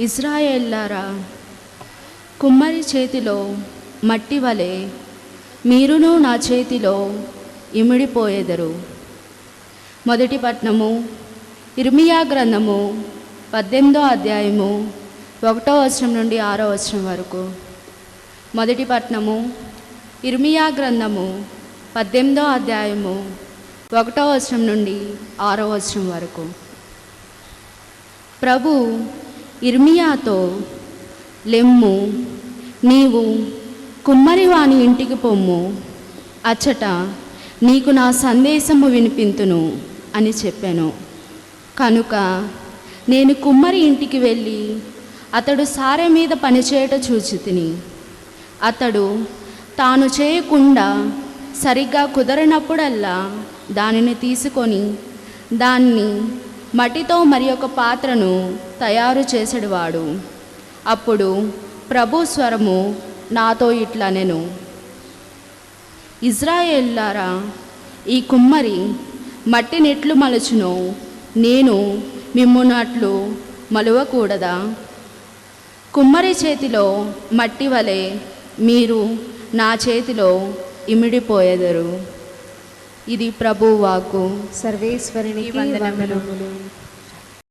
ఇజ్రాయేళ్ళారా కుమ్మరి చేతిలో మట్టి వలె మీరును నా చేతిలో ఇమిడిపోయేదరు. మొదటి పట్నము ఇర్మియా గ్రంథము పద్దెనిమిదో అధ్యాయము ఒకటో వచనం నుండి ఆరో వచనం వరకు. మొదటి పట్నము ఇర్మియా గ్రంథము పద్దెనిమిదో అధ్యాయము ఒకటో వచనం నుండి ఆరో వచనం వరకు. ప్రభు ఇర్మియాతో లెమ్ము నీవు కుమ్మరివాని ఇంటికి పొమ్ము. అచ్చట నీకు నా సందేశము వినిపింతును అని చెప్పాను. కనుక నేను కుమ్మరి ఇంటికి వెళ్ళి అతడు సారె మీద పనిచేయట చూచి తిని అతడు తాను చేయకుండా సరిగ్గా కుదరనప్పుడల్లా దానిని తీసుకొని దాన్ని మట్టితో మరి ఒక పాత్రను తయారు చేసేవాడు అప్పుడు ప్రభు స్వరము నాతో ఇట్లా నేను ఇజ్రాయేల్లారా ఈ కుమ్మరి మట్టినెట్లు మలుచునో నేను మిమ్మునట్లు మలువకూడదా? కుమ్మరి చేతిలో మట్టి వలె మీరు నా చేతిలో ఇమిడిపోయెదరు. ఇది ప్రభు వాకు సర్వేశ్వరునికి వందనములు.